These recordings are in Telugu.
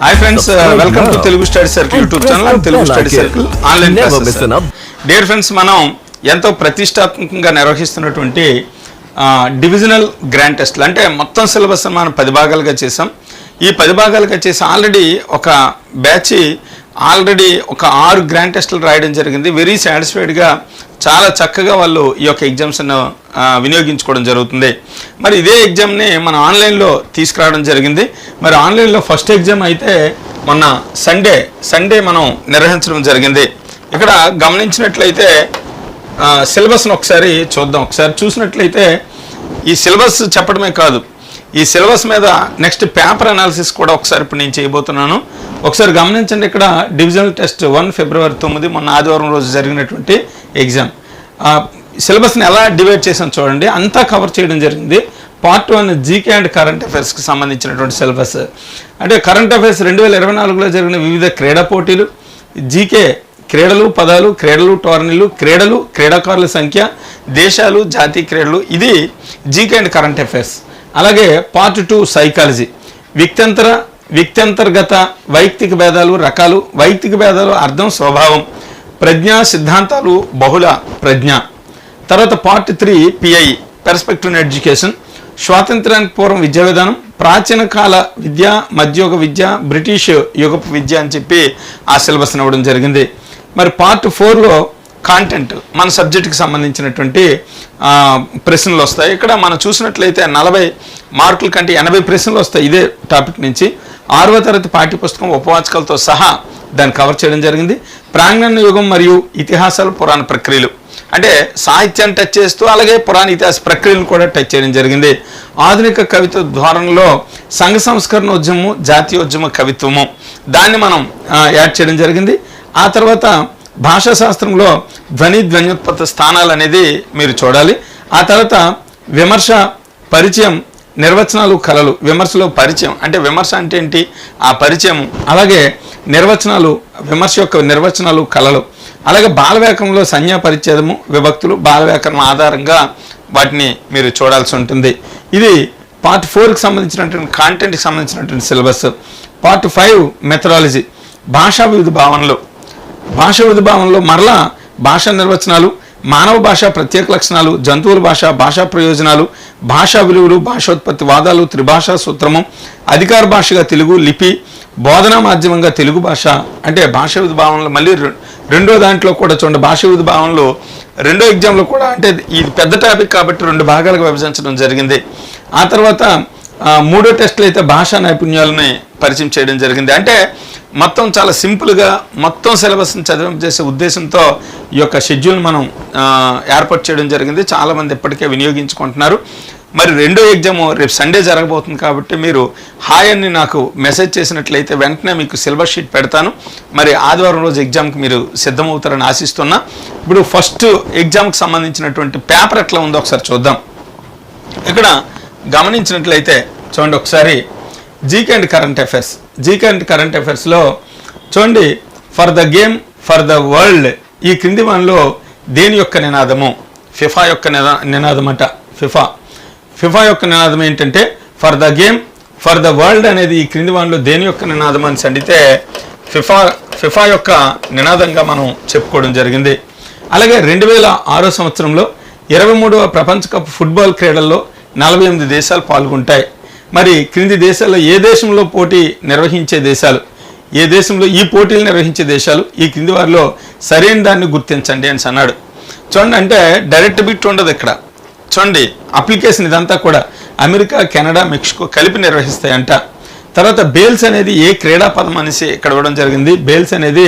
Hi friends welcome to Telugu study circle YouTube channel Telugu study circle online dear friends మనం ఎంతో ప్రతిష్టాత్మకంగా నిర్వహిస్తున్నటువంటి డివిజనల్ గ్రాండ్ టెస్ట్లు అంటే మొత్తం సిలబస్ మనం పది భాగాలుగా చేసాం ఈ పది భాగాలుగా చేసి ఆల్రెడీ ఒక బ్యాచ్ ఆల్రెడీ ఒక ఆరు గ్రాండ్ టెస్టులు రాయడం జరిగింది. వెరీ సాటిస్ఫైడ్గా చాలా చక్కగా వాళ్ళు ఈ యొక్క ఎగ్జామ్స్ను వినియోగించుకోవడం జరుగుతుంది. మరి ఇదే ఎగ్జామ్ని మనం ఆన్లైన్లో తీసుకురావడం జరిగింది. మరి ఆన్లైన్లో ఫస్ట్ ఎగ్జామ్ అయితే మొన్న సండే సండే మనం నిర్వహించడం జరిగింది. ఇక్కడ గమనించినట్లయితే సిలబస్ను ఒకసారి చూద్దాం. ఒకసారి చూసినట్లయితే ఈ సిలబస్ చెప్పడమే కాదు. ఈ సిలబస్ మీద నెక్స్ట్ పేపర్ అనాలిసిస్ కూడా ఒకసారి ఇప్పుడు నేను చేయబోతున్నాను. ఒకసారి గమనించండి ఇక్కడ డివిజనల్ టెస్ట్ వన్ ఫిబ్రవరి తొమ్మిది మొన్న ఆదివారం రోజు జరిగినటువంటి ఎగ్జామ్. సిలబస్ని ఎలా డివైడ్ చేసాం చూడండి. అంతా కవర్ చేయడం జరిగింది. Part one GK and current అఫైర్స్కి సంబంధించినటువంటి సిలబస్. అంటే కరెంట్ అఫైర్స్ రెండు వేల ఇరవై నాలుగులో జరిగిన వివిధ క్రీడా పోటీలు. జీకే క్రీడలు పదాలు క్రీడలు టోర్నీలు క్రీడలు క్రీడాకారుల సంఖ్య దేశాలు జాతీయ క్రీడలు. ఇది జీకే అండ్ కరెంట్ అఫైర్స్. అలాగే పార్ట్ టూ సైకాలజీ. వ్యక్తంతర వ్యక్త్యంతర్గత వైయక్తిక భేదాలు రకాలు వైయక్తిక భేదాలు అర్థం స్వభావం ప్రజ్ఞా సిద్ధాంతాలు బహుళ ప్రజ్ఞ. తర్వాత part three PI perspective education స్వాతంత్రానికి పూర్వం విద్యా విధానం ప్రాచీన కాల విద్య మధ్యయుగ విద్య బ్రిటిష్ యుగపు విద్య అని చెప్పి ఆ సిలబస్ ఇవ్వడం జరిగింది. మరి పార్ట్ ఫోర్లో కాంటెంట్ మన సబ్జెక్టుకి సంబంధించినటువంటి ప్రశ్నలు వస్తాయి. ఇక్కడ మనం చూసినట్లయితే నలభై మార్కుల కంటే ఎనభై ప్రశ్నలు వస్తాయి ఇదే టాపిక్ నుంచి. ఆరవ తరగతి పాఠ్యపుస్తకం ఉపవాచకాలతో సహా దాన్ని కవర్ చేయడం జరిగింది. ప్రాంగణ యుగం మరియు ఇతిహాసాలు పురాణ ప్రక్రియలు. అంటే సాహిత్యాన్ని టచ్ చేస్తూ అలాగే పురాణ ఇతిహాస ప్రక్రియలను కూడా టచ్ చేయడం జరిగింది. ఆధునిక కవిత్వ ధోరణిలో సంఘ సంస్కరణ ఉద్యమము జాతీయోద్యమ కవిత్వము. దాన్ని మనం యాడ్ చేయడం జరిగింది. ఆ తర్వాత భాషా శాస్త్రంలో ధ్వని ధ్వన్యోత్పత్తి స్థానాలు అనేది మీరు చూడాలి. ఆ తర్వాత విమర్శ పరిచయం నిర్వచనాలు కళలు విమర్శలో పరిచయం. అంటే విమర్శ అంటే ఏంటి? ఆ పరిచయం. అలాగే నిర్వచనాలు విమర్శ యొక్క నిర్వచనాలు కళలు. అలాగే బాలవేకంలో సంజ్ఞా పరిచ్ఛేదము విభక్తులు బాలవేకం ఆధారంగా వాటిని మీరు చూడాల్సి ఉంటుంది. ఇది పార్ట్ ఫోర్కి సంబంధించినటువంటి కాంటెంట్కి సంబంధించినటువంటి సిలబస్. పార్ట్ ఫైవ్ మెథడాలజీ భాషా వివిధ భావనలు. భాష భావనలో మరలా భాషా నిర్వచనాలు మానవ భాష ప్రత్యేక లక్షణాలు జంతువుల భాష భాషా ప్రయోజనాలు భాషా విలువలు భాషోత్పత్తి వాదాలు త్రిభాషా సూత్రము అధికార భాషగా తెలుగు లిపి బోధనా మాధ్యమంగా తెలుగు భాష అంటే భాష విధానంలో మళ్ళీ రెండో దాంట్లో కూడా చూడండి భాష విధానంలో రెండో ఎగ్జామ్లో కూడా అంటే ఇది పెద్ద టాపిక్ కాబట్టి రెండు భాగాలుగా విభజించడం జరిగింది. ఆ తర్వాత మూడో టెస్ట్లో అయితే భాషా నైపుణ్యాలని పరిచయం చేయడం జరిగింది. అంటే మొత్తం చాలా సింపుల్గా మొత్తం సిలబస్ని చదివించేసే ఉద్దేశంతో ఈ యొక్క షెడ్యూల్ మనం ఏర్పాటు చేయడం జరిగింది. చాలామంది ఇప్పటికే వినియోగించుకుంటున్నారు. మరి రెండో ఎగ్జామ్ రేపు సండే జరగబోతుంది కాబట్టి మీరు హాయ్ అని నాకు మెసేజ్ చేసినట్లయితే వెంటనే మీకు సిలబస్ షీట్ పెడతాను. మరి ఆదివారం రోజు ఎగ్జామ్కి మీరు సిద్ధమవుతారని ఆశిస్తున్నా. ఇప్పుడు ఫస్ట్ ఎగ్జామ్కి సంబంధించినటువంటి పేపర్ ఎట్లా ఉందో ఒకసారి చూద్దాం. ఇక్కడ గమనించినట్లయితే చూడండి ఒకసారి. GK and current affairs GK and current అఫైర్స్లో చూడండి for the game for the world ఈ క్రింది వన్లో దేని యొక్క నినాదము? ఫిఫా యొక్క నినా నినాదం అంట ఫిఫా ఫిఫా యొక్క నినాదం ఏంటంటే for the game for the world అనేది ఈ క్రింది వన్లో దేని యొక్క నినాదం అని అడిగితే ఫిఫా ఫిఫా యొక్క నినాదంగా మనం చెప్పుకోవడం జరిగింది. అలాగే రెండు వేల ఆరో సంవత్సరంలో ఇరవై మూడవ ప్రపంచ కప్ ఫుట్బాల్ క్రీడల్లో నలభై ఎనిమిది దేశాలు పాల్గొంటాయి. మరి క్రింది దేశాల్లో ఏ దేశంలో పోటీ నిర్వహించే దేశాలు? ఏ దేశంలో ఈ పోటీలు నిర్వహించే దేశాలు? ఈ క్రింది వారిలో సరైన దాన్ని గుర్తించండి అని అన్నాడు. చూడండి అంటే డైరెక్ట్ బిట్ ఉండదు ఇక్కడ. చూడండి అప్లికేషన్ ఇదంతా కూడా అమెరికా కెనడా మెక్సికో కలిపి నిర్వహిస్తాయంట. తర్వాత బేల్స్ అనేది ఏ క్రీడా పదం అనేసి ఇక్కడ ఇవ్వడం జరిగింది. బేల్స్ అనేది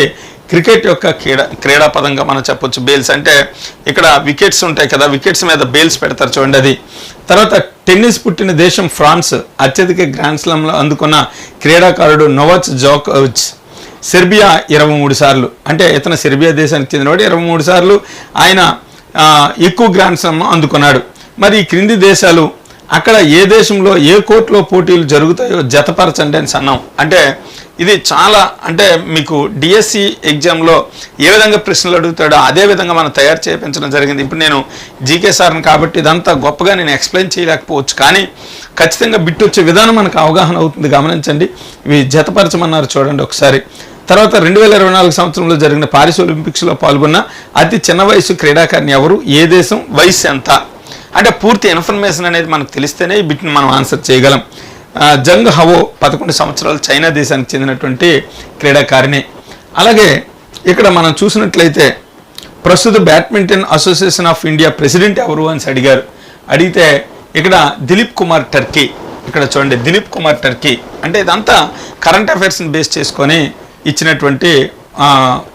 క్రికెట్ యొక్క క్రీడా క్రీడా పదంగా మనం చెప్పొచ్చు. బేల్స్ అంటే ఇక్కడ వికెట్స్ ఉంటాయి కదా వికెట్స్ మీద బేల్స్ పెడతారు చూడండి అది. తర్వాత టెన్నిస్ పుట్టిన దేశం ఫ్రాన్స్. అత్యధిక గ్రాండ్ స్లామ్లో అందుకున్న క్రీడాకారుడు నోవచ్ జోకోవిచ్. సెర్బియా ఇరవై మూడు సార్లు. అంటే ఇతను సెర్బియా దేశానికి చెందినవాడు ఇరవై మూడు సార్లు. ఆయన ఎక్కువ గ్రాండ్ స్లామ్ అందుకున్నాడు. మరి ఈ క్రింది దేశాలు అక్కడ ఏ దేశంలో ఏ కోర్టులో పోటీలు జరుగుతాయో జతపరచండి అని అన్నాం అంటే ఇది చాలా అంటే మీకు డిఎస్సి ఎగ్జామ్లో ఏ విధంగా ప్రశ్నలు అడుగుతాడో అదే విధంగా మనం తయారు చేయించడం జరిగింది. ఇప్పుడు నేను జీకే సార్ని కాబట్టి ఇదంతా గొప్పగా నేను ఎక్స్ప్లెయిన్ చేయలేకపోవచ్చు. కానీ ఖచ్చితంగా బిట్టు వచ్చే విధానం మనకు అవగాహన అవుతుంది. గమనించండి. ఇవి జతపరచమన్నారు చూడండి ఒకసారి. తర్వాత రెండు వేల ఇరవై నాలుగు సంవత్సరంలో జరిగిన పారిస్ ఒలింపిక్స్లో పాల్గొన్న అతి చిన్న వయసు క్రీడాకారిణి ఎవరు? ఏ దేశం? వయసు ఎంత? అంటే పూర్తి ఇన్ఫర్మేషన్ అనేది మనకు తెలిస్తేనే ఈ బిట్ని మనం ఆన్సర్ చేయగలం. జంగ్ హవో పదకొండు సంవత్సరాలు చైనా దేశానికి చెందినటువంటి క్రీడాకారిణి. అలాగే ఇక్కడ మనం చూసినట్లయితే ప్రస్తుత badminton association of India president ఎవరు అని అడిగారు. అడిగితే ఇక్కడ దిలీప్ కుమార్ టర్కీ. ఇక్కడ చూడండి దిలీప్ కుమార్ టర్కీ. అంటే ఇదంతా కరెంట్ అఫైర్స్ని బేస్ చేసుకొని ఇచ్చినటువంటి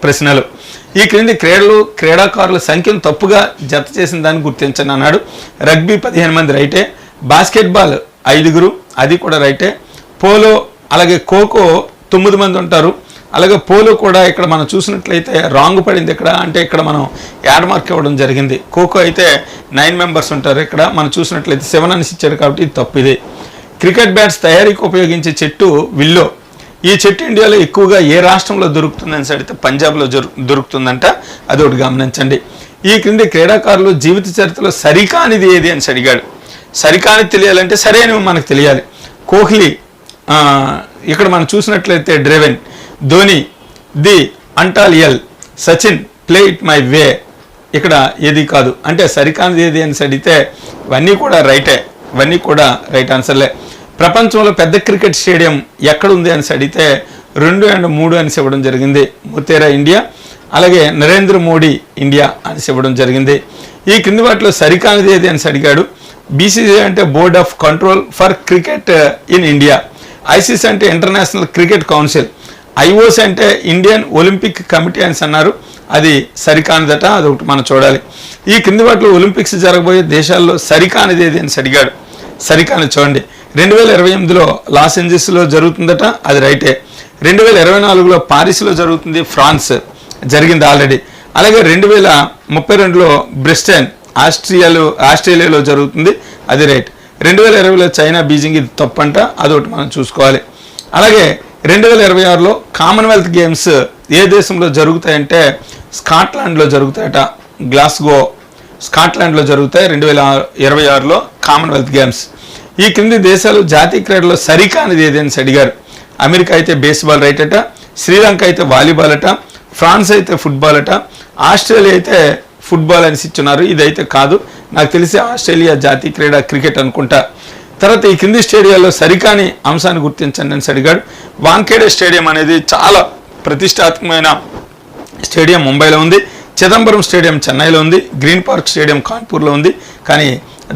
ప్రశ్నలు. ఈ క్రింది క్రీడలు క్రీడాకారుల సంఖ్యను తప్పుగా జత చేసిన దాన్ని గుర్తించండి అన్నాడు. రగ్బీ పదిహేను మంది రైటే బాస్కెట్బాల్ ఐదుగురు అది కూడా రైటే. పోలో అలాగే ఖోఖో తొమ్మిది మంది ఉంటారు. అలాగే పోలో కూడా ఇక్కడ మనం చూసినట్లయితే రాంగ్ పడింది ఇక్కడ అంటే ఇక్కడ మనం యాడ్ మార్క్ ఇవ్వడం జరిగింది. ఖోఖో అయితే నైన్ మెంబర్స్ ఉంటారు ఇక్కడ మనం చూసినట్లయితే సెవెన్ అనేసి ఇచ్చారు కాబట్టి ఇది తప్పు ఇది క్రికెట్ బ్యాట్స్ తయారీకి ఉపయోగించే చెట్టు విల్లో. ఈ చెట్టు ఇండియాలో ఎక్కువగా ఏ రాష్ట్రంలో దొరుకుతుందని అడిగితే పంజాబ్లో దొరుకుతుందంట. అది ఒకటి గమనించండి. ఈ క్రింది క్రీడాకారులు జీవిత చరిత్రలో సరికానిది ఏది అని అడిగాడు సరికానిది తెలియాలంటే సరైనవి మనకు తెలియాలి. కోహ్లీ ఇక్కడ మనం చూసినట్లయితే driven Dhoni the అంటాలియల్ Sachin play it my way. ఇక్కడ ఏది కాదు. అంటే సరికానిది ఏది అని అడిగితే ఇవన్నీ కూడా రైటే. ఇవన్నీ కూడా రైట్ ఆన్సర్లే. ప్రపంచంలో పెద్ద క్రికెట్ స్టేడియం ఎక్కడ ఉంది అని అడిగితే రెండు అండ్ మూడు అని ఇవ్వడం జరిగింది. ముతేరా ఇండియా అలాగే నరేంద్ర మోడీ ఇండియా అని ఇవ్వడం జరిగింది. ఈ క్రింది వాటిలో సరికానిది ఏది అని అడిగాడు. బీసీసీ అంటే board of control for cricket in India. ICC అంటే ఇంటర్నేషనల్ క్రికెట్ కౌన్సిల్. ఐఓసి అంటే ఇండియన్ ఒలింపిక్ కమిటీ అని అన్నారు. అది సరికానిదట అది ఒకటి మనం చూడాలి. ఈ క్రింది వాటిలో ఒలింపిక్స్ జరగబోయే దేశాల్లో సరికానిది ఏది అని అడిగాడు. సరికాని చూడండి. రెండు వేల ఇరవై ఎనిమిదిలో లాస్ ఏంజల్స్లో జరుగుతుందట అది రైటే. రెండు వేల ఇరవై నాలుగులో పారిస్లో జరుగుతుంది ఫ్రాన్స్. జరిగింది ఆల్రెడీ. అలాగే రెండు వేల ముప్పై రెండులో బ్రిస్టన్ ఆస్ట్రియాలో ఆస్ట్రేలియాలో జరుగుతుంది అది రైట్. రెండు వేల ఇరవైలో చైనా బీజింగ్ ఇది తప్పంట అదొకటి మనం చూసుకోవాలి. అలాగే రెండు వేల ఇరవై ఆరులో కామన్వెల్త్ గేమ్స్ ఏ దేశంలో జరుగుతాయంటే స్కాట్లాండ్లో జరుగుతాయట గ్లాస్గో. స్కాట్లాండ్లో జరుగుతాయి రెండు వేల ఇరవై ఆరులో కామన్వెల్త్ గేమ్స్. ఈ క్రింది దేశాలు జాతీయ క్రీడలో సరికానిది ఏదని అడిగారు. అమెరికా అయితే బేస్బాల్ రైట్ అట శ్రీలంక అయితే వాలీబాల్ అట ఫ్రాన్స్ అయితే ఫుట్బాల్ అట ఆస్ట్రేలియా అయితే ఫుట్బాల్ అని ఇచ్చున్నారు. ఇదైతే కాదు. నాకు తెలిసి ఆస్ట్రేలియా జాతీయ క్రీడ క్రికెట్ అనుకుంటా. తర్వాత ఈ కింది స్టేడియాల్లో సరికాని అంశాన్ని గుర్తించండి అని అడిగాడు. వాంకేడే స్టేడియం అనేది చాలా ప్రతిష్టాత్మకమైన స్టేడియం ముంబైలో ఉంది. చిదంబరం స్టేడియం చెన్నైలో ఉంది. గ్రీన్ పార్క్ స్టేడియం కాన్పూర్లో ఉంది. కానీ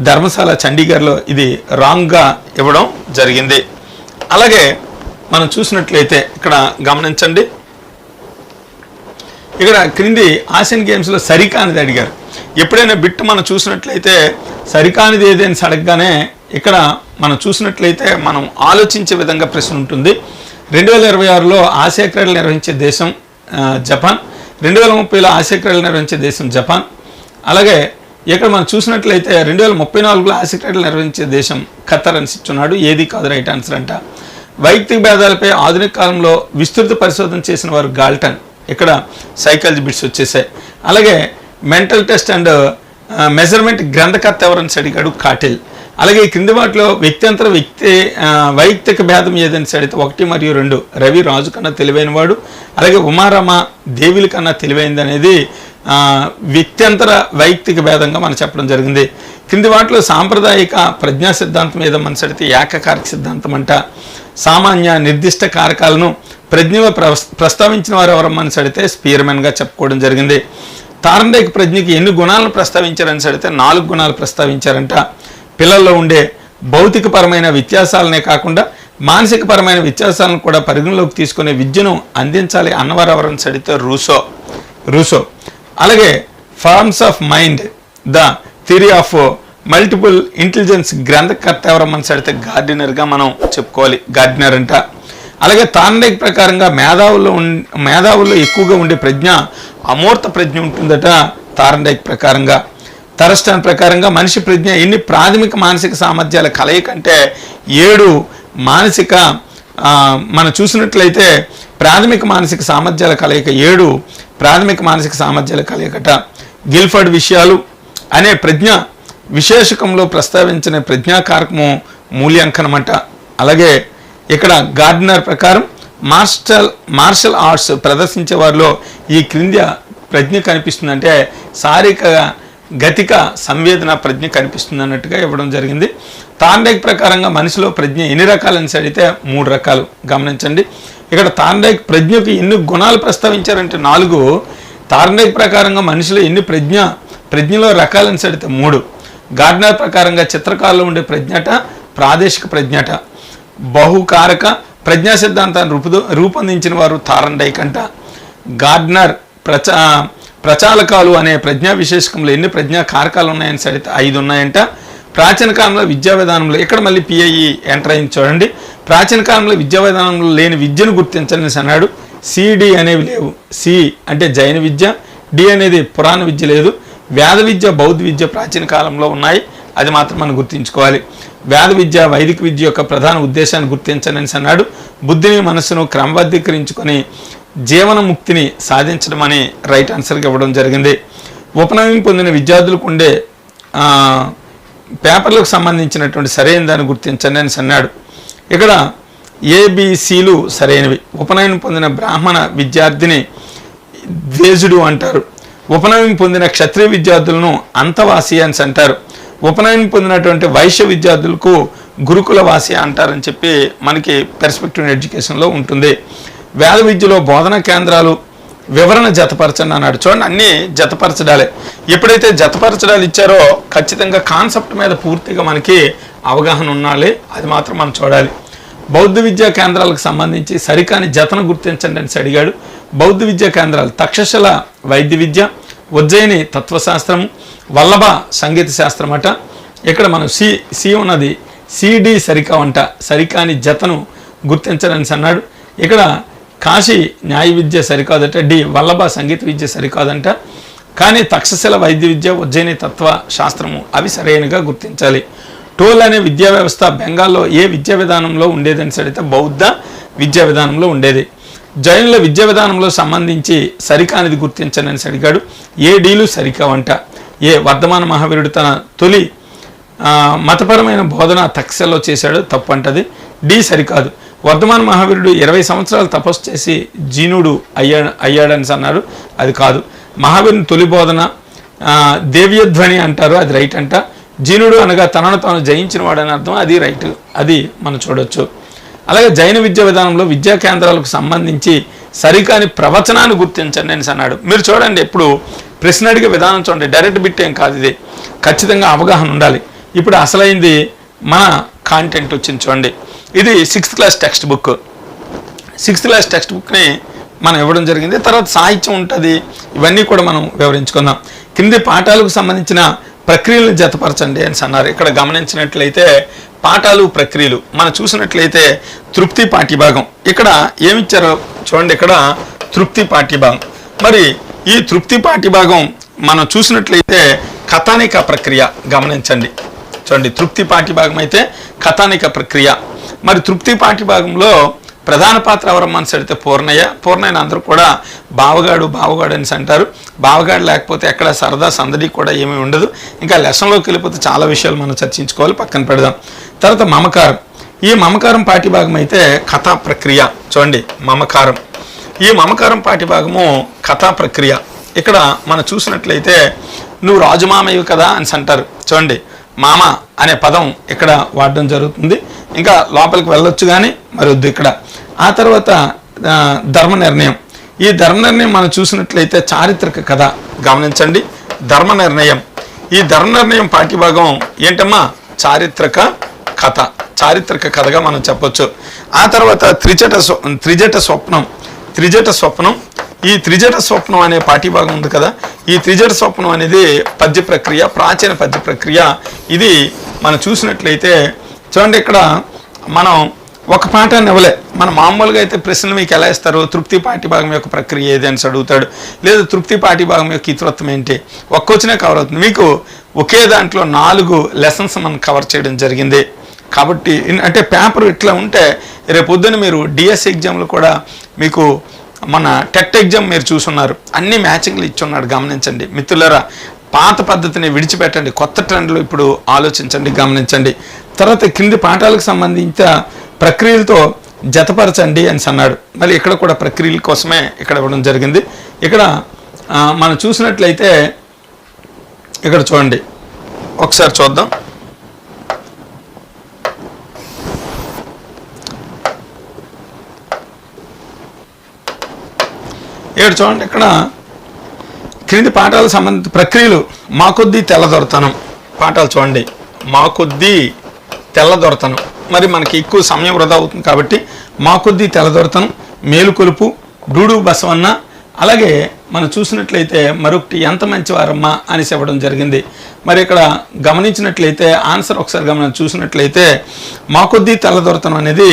ధర్మశాల చండీగఢ్లో ఇది రాంగ్గా ఇవ్వడం జరిగింది. అలాగే మనం చూసినట్లయితే ఇక్కడ గమనించండి. ఇక్కడ క్రింది ఆసియన్ గేమ్స్లో సరికానిది అడిగారు. ఎప్పుడైనా బిట్ మనం చూసినట్లయితే సరికానిది ఏది అని అడగగానే ఇక్కడ మనం చూసినట్లయితే మనం ఆలోచించే విధంగా ప్రశ్న ఉంటుంది. రెండు వేల ఇరవై ఆరులో ఆసియా క్రీడలు నిర్వహించే దేశం జపాన్. రెండు వేల ముప్పైలో ఆసియా క్రీడలు నిర్వహించే దేశం జపాన్. అలాగే ఇక్కడ మనం చూసినట్లయితే రెండు వేల ముప్పై నాలుగులో ఆసియా నిర్వహించే దేశం ఖత్తర్ అని ఇచ్చున్నాడు ఏది కాదు రైట్ ఆన్సర్ అంట. వైయక్తిక భేదాలపై ఆధునిక కాలంలో విస్తృత పరిశోధన చేసిన వారు గాల్టన్. ఇక్కడ సైకాలజీ బిట్స్ వచ్చేసాయి. అలాగే మెంటల్ టెస్ట్ అండ్ మెజర్మెంట్ గ్రంథకర్త ఎవరని అడిగాడు కాటిల్. అలాగే ఈ క్రింది వాటిలో వ్యక్తింతర వ్యక్తి వైయక్తిక భేదం ఏదని అడిగితే ఒకటి మరియు రెండు. రవి రాజు కన్నా తెలివైనవాడు. అలాగే ఉమారామ దేవుల కన్నా తెలివైంది అనేది వ్యక్త్యంతర వైయక్తిక భేదంగా మనం చెప్పడం జరిగింది. కింది వాటిలో సాంప్రదాయిక ప్రజ్ఞా సిద్ధాంతం మీద మనసడితే ఏకకారక సిద్ధాంతం అంట. సామాన్య నిర్దిష్ట కారకాలను ప్రజ్ఞ ప్రస్తావించిన వారు ఎవరు మనసడితే స్పీర్మెన్గా చెప్పుకోవడం జరిగింది. తారండేక ప్రజ్ఞకి ఎన్ని గుణాలను ప్రస్తావించారని సడితే నాలుగు గుణాలు ప్రస్తావించారంట. పిల్లల్లో ఉండే భౌతికపరమైన వ్యత్యాసాలనే కాకుండా మానసికపరమైన వ్యత్యాసాలను కూడా పరిగణలోకి తీసుకునే విద్యను అందించాలి అన్నవారు ఎవరని సడితే రూసో. రూసో. అలాగే forms of mind the theory of multiple intelligence గ్రంథకర్త ఎవరమ్మని సడితే గార్డినర్గా మనం చెప్పుకోవాలి. గార్డినర్ అంట. అలాగే తాండేక్ ప్రకారంగా మేధావుల్లో మేధావుల్లో ఎక్కువగా ఉండే ప్రజ్ఞ అమూర్త ప్రజ్ఞ ఉంటుందట తారండేక్ ప్రకారంగా. తరస్టాన్ ప్రకారంగా మనిషి ప్రజ్ఞ ఎన్ని ప్రాథమిక మానసిక సామర్థ్యాల కలయికంటే ఏడు మానసిక మనం చూసినట్లయితే ప్రాథమిక మానసిక సామర్థ్యాల కలయిక ఏడు ప్రాథమిక మానసిక సామర్థ్యాల కలయికట గిల్ఫర్డ్ విషయాలు అనే ప్రజ్ఞ విశేషకంలో ప్రస్తావించిన ప్రజ్ఞాకారకము మూల్యాంకనమట. అలాగే ఇక్కడ గార్డినర్ ప్రకారం మార్షల్ మార్షల్ ఆర్ట్స్ ప్రదర్శించే వారిలో ఈ క్రింద ప్రజ్ఞ కనిపిస్తుందంటే శారీరక గతిక సంవేదన ప్రజ్ఞ కనిపిస్తుంది అన్నట్టుగా ఇవ్వడం జరిగింది. తాండైక్ ప్రకారంగా మనిషిలో ప్రజ్ఞ ఎన్ని రకాలని అడిగితే మూడు రకాలు. గమనించండి. ఇక్కడ తాండైక్ ప్రజ్ఞకు ఎన్ని గుణాలు ప్రస్తావించారంటే నాలుగు. తాండైక్ ప్రకారంగా మనిషిలో ఎన్ని ప్రజ్ఞ ప్రజ్ఞలో రకాలని అడిగితే మూడు. గార్డనర్ ప్రకారంగా చిత్రకారులో ఉండే ప్రజ్ఞట ప్రాదేశిక ప్రజ్ఞట. బహుకారక ప్రజ్ఞా సిద్ధాంతాన్ని రూపొందించిన వారు తారండైక్ అంట. గార్డ్నర్ ప్రచా ప్రచాలకాలు అనే ప్రజ్ఞా విశేషకంలో ఎన్ని ప్రజ్ఞా కారకాలు ఉన్నాయని సరే ఐదు ఉన్నాయంట. ప్రాచీన కాలంలో విద్యా విధానంలో ఇక్కడ మళ్ళీ పిఐఈ ఎంటర్ అయింది చూడండి. ప్రాచీన కాలంలో విద్యా విధానంలో లేని విద్యను గుర్తించని అన్నాడు సిడి అనేవి లేవు. సి అంటే జైన విద్య డి అనేది పురాణ విద్య లేదు. వేద విద్య బౌద్ధ విద్య ప్రాచీన కాలంలో ఉన్నాయి. అది మాత్రం మనం గుర్తుంచుకోవాలి. వేద విద్య వైదిక విద్య యొక్క ప్రధాన ఉద్దేశాన్ని గుర్తించనని అన్నాడు బుద్ధిని మనస్సును క్రమబద్ధీకరించుకొని జీవనముక్తిని సాధించడం అని రైట్ ఆన్సర్గా ఇవ్వడం జరిగింది. ఉపనయనం పొందిన విద్యార్థులకు ఉండే పేపర్లకు సంబంధించినటువంటి సరైన దాన్ని గుర్తించండి అని అన్నాడు ఇక్కడ ఏబిసిలు సరైనవి. ఉపనయనం పొందిన బ్రాహ్మణ విద్యార్థిని ద్వేజుడు అంటారు. ఉపనయనం పొందిన క్షత్రియ విద్యార్థులను అంతవాసి అని అంటారు. ఉపనయనం పొందినటువంటి వైశ్య విద్యార్థులకు గురుకుల వాసి అంటారని చెప్పి మనకి పెర్స్పెక్టివ్ ఎడ్యుకేషన్లో ఉంటుంది. వేద విద్యలో బోధన కేంద్రాలు వివరణ జతపరచండి అన్నాడు. చూడండి అన్నీ జతపరచడాలే. ఎప్పుడైతే జతపరచడాలు ఇచ్చారో ఖచ్చితంగా కాన్సెప్ట్ మీద పూర్తిగా మనకి అవగాహన ఉండాలి. అది మాత్రం మనం చూడాలి. బౌద్ధ విద్యా కేంద్రాలకు సంబంధించి సరికాని జతను గుర్తించండి అని అడిగాడు. బౌద్ధ విద్యా కేంద్రాలు తక్షశిల వైద్య విద్య ఉజ్జయిని తత్వశాస్త్రము వల్లభ సంగీత శాస్త్రం అట. ఇక్కడ మనం సి సి ఉన్నది సిడి సరికావంట సరికాని జతను గుర్తించడని అన్నాడు. ఇక్కడ కాశీ న్యాయ విద్య సరికాదట డి వల్లభ సంగీత విద్య సరికాదంట. కానీ తక్షశిల వైద్య విద్య ఉజ్జయిని తత్వ శాస్త్రము అవి సరైనగా గుర్తించాలి. టోల్ అనే విద్యా వ్యవస్థ బెంగాల్లో ఏ విద్యా విధానంలో ఉండేదని అడిగితే బౌద్ధ విద్యా విధానంలో ఉండేది. జైనుల విద్యా విధానంలో సంబంధించి సరికానిది గుర్తించనని అడిగాడు ఏ డీలు సరికావంట. ఏ వర్ధమాన మహావీరుడు తన తొలి మతపరమైన బోధన తక్షలో చేశాడు తప్పంటది. డి సరికాదు. వర్ధమాన మహావీరుడు ఇరవై సంవత్సరాలు తపస్సు చేసి జీనుడు అయ్యా అయ్యాడని అన్నారు. అది కాదు. మహావీరుని తొలి బోధన దేవ్యధ్వని అంటారు. అది రైట్ అంట. జీనుడు అనగా తనను తాను జయించిన వాడని అర్థం. అది రైట్. అది మనం చూడొచ్చు. అలాగే జైన విద్యా విధానంలో విద్యా కేంద్రాలకు సంబంధించి సరికాని ప్రవచనాన్ని గుర్తించండి అని అన్నాడు. మీరు చూడండి ఎప్పుడు ప్రశ్న అడిగే విధానం చూడండి. డైరెక్ట్ బిట్ ఏం కాదు ఇది. ఖచ్చితంగా అవగాహన ఉండాలి. ఇప్పుడు అసలైంది మన కాంటెంట్ వచ్చింది చూడండి. ఇది sixth class text book sixth class text బుక్ని మనం ఇవ్వడం జరిగింది. తర్వాత సాహిత్యం ఉంటుంది. ఇవన్నీ కూడా మనం వివరించుకుందాం. కింది పాఠాలకు సంబంధించిన ప్రక్రియలను జతపరచండి అని అన్నారు. ఇక్కడ గమనించినట్లయితే పాఠాలు ప్రక్రియలు. మనం చూసినట్లయితే తృప్తి పాఠ్యభాగం. ఇక్కడ ఏమిచ్చారో చూడండి. ఇక్కడ తృప్తి పాఠ్యభాగం. మరి ఈ తృప్తి పాఠ్యభాగం మనం చూసినట్లయితే కథానిక ప్రక్రియ. గమనించండి. చూడండి తృప్తి పాఠ్యభాగం అయితే కథానిక ప్రక్రియ. మరి తృప్తి పాఠ్యభాగంలో ప్రధాన పాత్ర ఎవరమ్మా సడితే పూర్ణయ్య. పూర్ణయ్య అందరూ కూడా బావగాడు బావగాడు అని అంటారు. బావగాడు లేకపోతే ఎక్కడ సరదా సందడి కూడా ఏమీ ఉండదు. ఇంకా లెసన్లోకి వెళ్ళిపోతే చాలా విషయాలు మనం చర్చించుకోవాలి. పక్కన పెడదాం. తర్వాత మమకారం. ఈ మమకారం పాఠ్యభాగం అయితే కథా ప్రక్రియ. చూడండి మమకారం. ఈ మమకారం పాఠ్యభాగము కథా ప్రక్రియ. ఇక్కడ మనం చూసినట్లయితే నువ్వు రాజుమామయ్యవు కదా అని అంటారు. చూడండి మామ అనే పదం ఇక్కడ వాడడం జరుగుతుంది. ఇంకా లోపలికి వెళ్ళొచ్చు కానీ మరొద్దు ఇక్కడ. ఆ తర్వాత ధర్మ నిర్ణయం. ఈ ధర్మ నిర్ణయం మనం చూసినట్లయితే చారిత్రక కథ. గమనించండి. ధర్మ నిర్ణయం. ఈ ధర్మ నిర్ణయం పాఠ్యభాగం ఏంటమ్మా? చారిత్రక కథ. చారిత్రక కథగా మనం చెప్పొచ్చు. ఆ తర్వాత త్రిజట స్వ త్రిజట స్వప్నం. త్రిజట స్వప్నం. ఈ త్రిజట స్వప్నం అనే పాఠ్యభాగం ఉంది కదా ఈ త్రిజట స్వప్నం అనేది పద్య ప్రక్రియ ప్రాచీన పద్య ప్రక్రియ. ఇది మనం చూసినట్లయితే చూడండి ఇక్కడ మనం ఒక పాఠాన్ని ఇవ్వలే. మన మామూలుగా అయితే ప్రశ్నలు మీకు ఎలా ఇస్తారు? తృప్తి పాఠ్యభాగం యొక్క ప్రక్రియ ఏది అని అడుగుతాడు. లేదా తృప్తి పాఠ్యభాగం యొక్క ఇతరత్వం ఏంటి? ఒక్కొచ్చినా కవర్ అవుతుంది. మీకు ఒకే దాంట్లో నాలుగు లెసన్స్ మనం కవర్ చేయడం జరిగింది. కాబట్టి అంటే పేపర్ ఇట్లా ఉంటే రేపు మీరు డిఎస్ ఎగ్జామ్లు కూడా మీకు మన టెట్ ఎగ్జామ్ మీరు చూసున్నారు. అన్ని మ్యాచింగ్లు ఇచ్చున్నాడు గమనించండి. మిత్రులరా పాత పద్ధతిని విడిచిపెట్టండి. కొత్త ట్రెండ్లు ఇప్పుడు ఆలోచించండి గమనించండి. తర్వాత కింది పాఠాలకు సంబంధించిన ప్రక్రియలతో జతపరచండి అని అన్నాడు. మరి ఇక్కడ కూడా ప్రక్రియల కోసమే ఇక్కడ ఇవ్వడం జరిగింది. ఇక్కడ మనం చూసినట్లయితే ఇక్కడ చూడండి. ఒకసారి చూద్దాం. ఇక్కడ చూడండి ఇక్కడ. క్రింది పాఠాలు సంబంధిత ప్రక్రియలు. మా కొద్దీ తెల్లదొరతనం. పాఠాలు చూడండి. మా కొద్దీ తెల్లదొరతనం. మరి మనకి ఎక్కువ సమయం వృధా అవుతుంది కాబట్టి మా కొద్దీ తెల్లదొరతనం మేలుకొలుపు డూడు బసవన్న అలాగే మనం చూసినట్లయితే మరొకటి ఎంత మంచివారమ్మా అని చెప్పడం జరిగింది. మరి ఇక్కడ గమనించినట్లయితే ఆన్సర్ ఒకసారి గమనం చూసినట్లయితే మా కొద్దీ తెల్లదొరతనం అనేది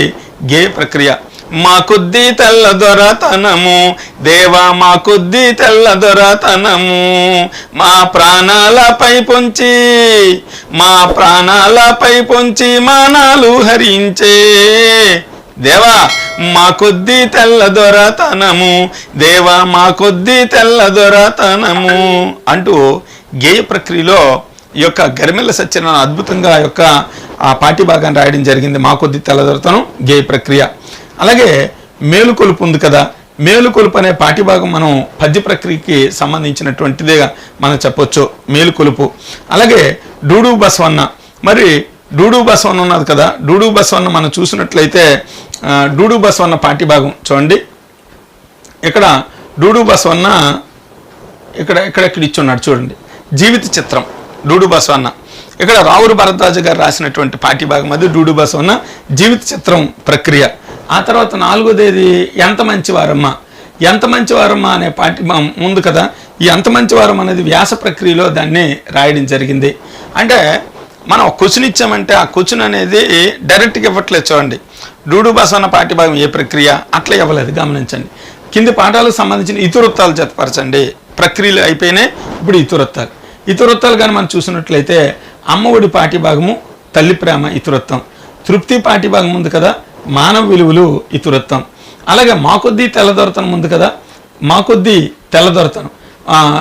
గే ప్రక్రియ. మా కొద్ది తెల్ల దొరతనము. దేవా మా కొద్ది తెల్ల దొరతనము. మా ప్రాణాలపై పొంచి మా ప్రాణాలపై పొంచి మానాలు హరించే. దేవా మా కొద్ది తెల్ల దొరతనము. దేవా మా కొద్ది తెల్ల దొరతనము. అంటూ గేయ ప్రక్రియలో ఈ యొక్క గరిమెల్ల సత్యనారాయణ అద్భుతంగా యొక్క ఆ పాటి భాగాన్ని రాయడం జరిగింది. మా కొద్ది తెల్లదొరతనం గేయ ప్రక్రియ. అలాగే మేలుకొలుపు ఉంది కదా. మేలుకొలుపు అనే పాఠ్యభాగం మనం పద్య ప్రక్రియకి సంబంధించినటువంటిదిగా మనం చెప్పొచ్చు. మేలుకొలుపు. అలాగే డూడు బసవన్న. మరి డూడు బసవన్న ఉన్నది కదా. డూడు బసవన్న మనం చూసినట్లయితే ఆ, డూడు బసవన్న పాఠ్యభాగం చూడండి. ఇక్కడ డూడు బసవన్న ఇక్కడ ఇక్కడ ఇక్కడ ఇచ్చున్నాడు చూడండి. జీవిత చిత్రం. డూడు బసవన్న. ఇక్కడ రావురు భరద్వాజ గారు రాసినటువంటి పాఠ్యభాగం అది డూడు బసవన్న. జీవిత చిత్రం ప్రక్రియ. ఆ తర్వాత నాలుగోదేది ఎంత మంచివారమ్మా? ఎంత మంచివారమ్మా అనే పాటి ముందు కదా. ఈ ఎంత మంచివారం అనేది వ్యాస ప్రక్రియలో దాన్ని రాయడం జరిగింది. అంటే మనం క్వశ్చన్ ఇచ్చామంటే ఆ క్వశ్చన్ అనేది డైరెక్ట్గా ఇవ్వట్లేదు చూడండి. డూడు బసవన్న పాఠ్యభాగం ఏ ప్రక్రియ? అట్లా ఇవ్వలేదు గమనించండి. కింది పాఠాలకు సంబంధించిన ఇతివృత్తాలు జతపరచండి. ప్రక్రియలు అయిపోయినాయి ఇప్పుడు ఇతివృత్తాలు. ఇతివృత్తాలు కానీ మనం చూసినట్లయితే అమ్మఒడి పాఠ్యభాగము తల్లి ప్రేమ ఇతివృత్తం. తృప్తి పాఠ్యభాగం ఉంది కదా మానవ విలువలు ఇతురత్వం. అలాగే మా కొద్దీ తెల్లదొరతనం ఉంది కదా మాకొద్దీ తెల్లదొరతనం.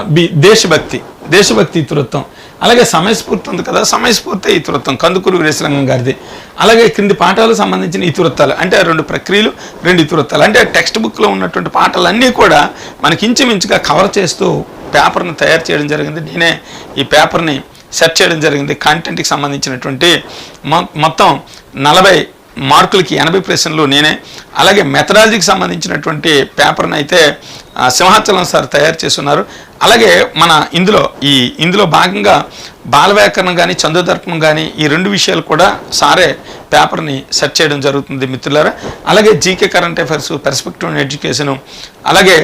బి దేశభక్తి దేశభక్తి ఇతురత్వం. అలాగే సమయస్ఫూర్తి ఉంది కదా సమయస్ఫూర్తి ఇతురత్వం కందుకూరు వీరేశలింగం గారిది. అలాగే క్రింది పాఠాలకు సంబంధించిన ఇతురత్వాలు అంటే రెండు ప్రక్రియలు రెండు ఇతురత్వాలు. అంటే టెక్స్ట్ బుక్లో ఉన్నటువంటి పాఠాలన్నీ కూడా మనకి ఇంచుమించుగా కవర్ చేస్తూ పేపర్ని తయారు చేయడం జరిగింది. నేనే ఈ పేపర్ని సెట్ చేయడం జరిగింది. కంటెంట్కి సంబంధించినటువంటి మొ- మొత్తం నలభై మార్కులకి ఎనభై ప్రశ్నలు నేనే. అలాగే మెథడాలజీకి సంబంధించినటువంటి పేపర్ని అయితే సింహాచలం సార్ తయారు చేస్తున్నారు. అలాగే మన ఇందులో ఈ ఇందులో భాగంగా బాల వ్యాకరణం కానీ చంద్రదర్పణం కానీ ఈ రెండు విషయాలు కూడా సారే పేపర్ని సెట్ చేయడం జరుగుతుంది మిత్రులారా. అలాగే GK current affairs perspective education అలాగే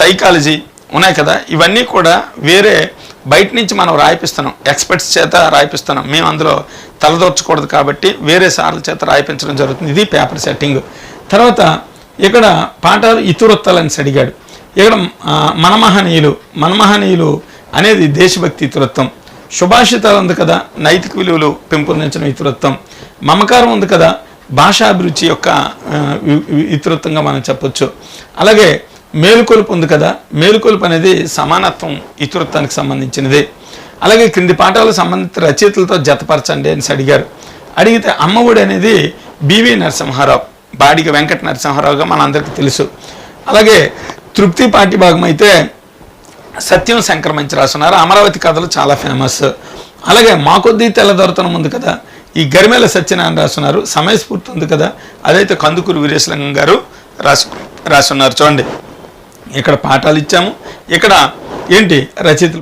సైకాలజీ ఉన్నాయి కదా. ఇవన్నీ కూడా వేరే బయట నుంచి మనం రాయిపిస్తున్నాం. ఎక్స్పర్ట్స్ చేత రాయిపిస్తున్నాం. మేము అందులో తలదోర్చకూడదు కాబట్టి వేరే సార్ల చేత రాయిపించడం జరుగుతుంది. ఇది పేపర్ సెట్టింగ్ తర్వాత ఇక్కడ పాఠాలు ఇతివృత్తాలని అడిగాడు. ఇక్కడ మనమహనీయులు మనమహనీయులు అనేది దేశభక్తి ఇతివృత్తం శుభాషితాలు ఉంది కదా నైతిక విలువలు పెంపొందించిన ఇతివృత్తం మమకారం ఉంది కదా భాషాభిరుచి యొక్క ఇతివృత్తంగా మనం చెప్పొచ్చు. అలాగే మేలుకొలుపు ఉంది కదా మేలుకొలుపు అనేది సమానత్వం ఇతృత్వానికి సంబంధించినది. అలాగే క్రింది పాఠాలకు సంబంధిత రచయితలతో జతపరచండి అని అడిగారు. అడిగితే అమ్మఒడి అనేది బివి నరసింహారావు బాడిగ వెంకట నరసింహారావుగా మనందరికీ తెలుసు. అలాగే తృప్తి పాఠ్య భాగం అయితే సత్యం సంక్రమించి రాస్తున్నారు. అమరావతి కథలు చాలా ఫేమస్. అలాగే మాకొద్దీ తెల్ల తెల్లదొరతనం ఉంది కదా ఈ గరిమెల సత్యనారాయణ రాస్తున్నారు. సమయస్ఫూర్తి ఉంది కదా అదైతే కందుకూరు వీరేశలింగం గారు రాసు రాస్తున్నారు చూడండి. ఇక్కడ పాఠాలు ఇచ్చాము. ఇక్కడ ఏంటి రచయితలు